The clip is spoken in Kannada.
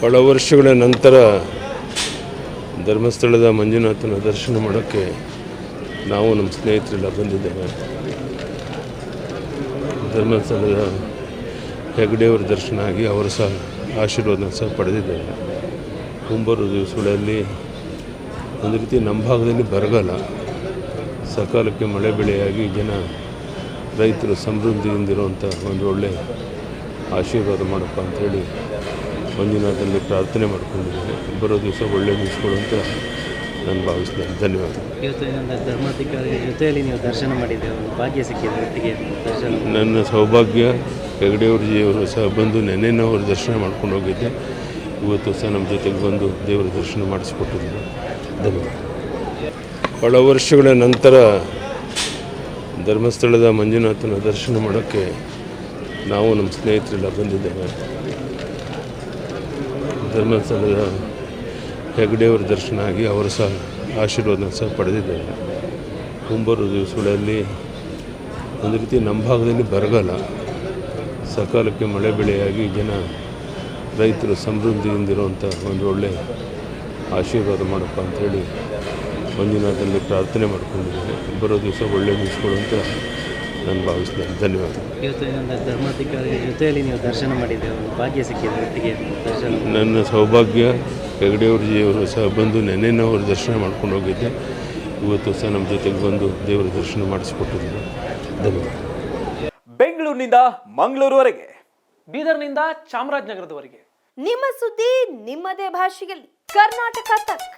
ಬಹಳ ವರ್ಷಗಳ ನಂತರ ಧರ್ಮಸ್ಥಳದ ಮಂಜುನಾಥನ ದರ್ಶನ ಮಾಡೋಕ್ಕೆ ನಾವು ನಮ್ಮ ಸ್ನೇಹಿತರೆಲ್ಲ ಬಂದಿದ್ದೇವೆ. ಧರ್ಮಸ್ಥಳದ ಹೆಗ್ಡೆಯವರ ದರ್ಶನ ಆಗಿ ಅವರು ಸಹ ಆಶೀರ್ವಾದ ಸಹ ಪಡೆದಿದ್ದೇವೆ ಮುಂಬರುವ ದಿವಸಗಳಲ್ಲಿ ಒಂದು ರೀತಿ ನಮ್ಮ ಭಾಗದಲ್ಲಿ ಬರಗಾಲ ಸಕಾಲಕ್ಕೆ ಮಳೆ ಬೆಳೆಯಾಗಿ ಜನ ರೈತರು ಸಮೃದ್ಧಿಯಿಂದಿರುವಂಥ ಒಂದು ಒಳ್ಳೆ ಆಶೀರ್ವಾದ ಮಾಡಪ್ಪ ಅಂಥೇಳಿ ಮಂಜುನಾಥಲ್ಲಿ ಪ್ರಾರ್ಥನೆ ಮಾಡ್ಕೊಂಡಿದ್ದೇನೆ. ಬರೋ ದಿವಸ ಒಳ್ಳೆ ದಿವಸಗಳು ಅಂತ ನಾನು ಭಾವಿಸ್ತೇನೆ. ಧನ್ಯವಾದ ಇವತ್ತು ಜೊತೆಯಲ್ಲಿ ನೀವು ದರ್ಶನ ಮಾಡಿದ್ದೇವೆ ಒಂದು ಭಾಗ್ಯ ಸಿಕ್ಕಿದೆ ಒಟ್ಟಿಗೆ ದರ್ಶನ. ನನ್ನ ಸೌಭಾಗ್ಯ ಹೆಗಡೆಯವ್ರಜಿಯವರು ಸಹ ಬಂದು ನೆನ್ನೆನೂ ಅವರು ದರ್ಶನ ಮಾಡ್ಕೊಂಡು ಹೋಗಿದ್ದೆ. ಇವತ್ತು ಸಹ ನಮ್ಮ ಜೊತೆಗೆ ಬಂದು ದೇವರ ದರ್ಶನ ಮಾಡಿಸಿಕೊಟ್ಟಿದ್ದಾರೆ. ಧನ್ಯವಾದ ಬಹಳ ವರ್ಷಗಳ ನಂತರ ಧರ್ಮಸ್ಥಳದ ಮಂಜುನಾಥನ ದರ್ಶನ ಮಾಡೋಕ್ಕೆ ನಾವು ನಮ್ಮ ಸ್ನೇಹಿತರೆಲ್ಲ ಬಂದಿದ್ದೇವೆ. ಧರ್ಮಸ್ಥಳದ ಹೆಗ್ಡೆಯವರ ದರ್ಶನ ಆಗಿ ಅವರು ಸಹ ಆಶೀರ್ವಾದ ಸಹ ಪಡೆದಿದ್ದಾರೆ. ಮುಂಬರುವ ದಿವಸಗಳಲ್ಲಿ ಒಂದು ರೀತಿ ನಮ್ಮ ಭಾಗದಲ್ಲಿ ಬರಗಾಲ ಸಕಾಲಕ್ಕೆ ಮಳೆ ಬೆಳೆಯಾಗಿ ಜನ ರೈತರು ಸಮೃದ್ಧಿಯಿಂದಿರುವಂಥ ಒಂದು ಒಳ್ಳೆ ಆಶೀರ್ವಾದ ಮಾಡಪ್ಪ ಅಂಥೇಳಿ ಮಂಜುನಾಥಲ್ಲಿ ಪ್ರಾರ್ಥನೆ ಮಾಡ್ಕೊಂಡಿದ್ದೇನೆ. ಬರೋ ದಿವಸ ಒಳ್ಳೆ ದಿವಸಗಳು ಅಂತ ನಾನು ಭಾವಿಸ್ತೇನೆ ಧನ್ಯವಾದ. ಇವತ್ತು ಜೊತೆಯಲ್ಲಿ ನೀವು ದರ್ಶನ ಮಾಡಿದೆ ಒಂದು ಭಾಗ್ಯ ಸಿಕ್ಕಿದೆ ಒಟ್ಟಿಗೆ ದರ್ಶನ. ನನ್ನ ಸೌಭಾಗ್ಯ ಹೆಗಡೆಯವ್ರಜಿಯವರು ಸಹ ಬಂದು ಅವರು ದರ್ಶನ ಮಾಡ್ಕೊಂಡು ಹೋಗಿದ್ದೆ. ಇವತ್ತು ಸಹ ನಮ್ಮ ಜೊತೆಗೆ ಬಂದು ದೇವರ ದರ್ಶನ ಮಾಡಿಸಿಕೊಟ್ಟಿದ್ದಾರೆ. ಧನ್ಯವಾದ. ಬೆಂಗಳೂರಿನಿಂದ ಮಂಗಳೂರುವರೆಗೆ ಬೀದರ್ನಿಂದ ಚಾಮರಾಜನಗರದವರೆಗೆ. ನಿಮ್ಮ ಸುದ್ದಿ ನಿಮ್ಮದೇ ಭಾಷೆಯಲ್ಲಿ. ಕರ್ನಾಟಕ ತಕ್.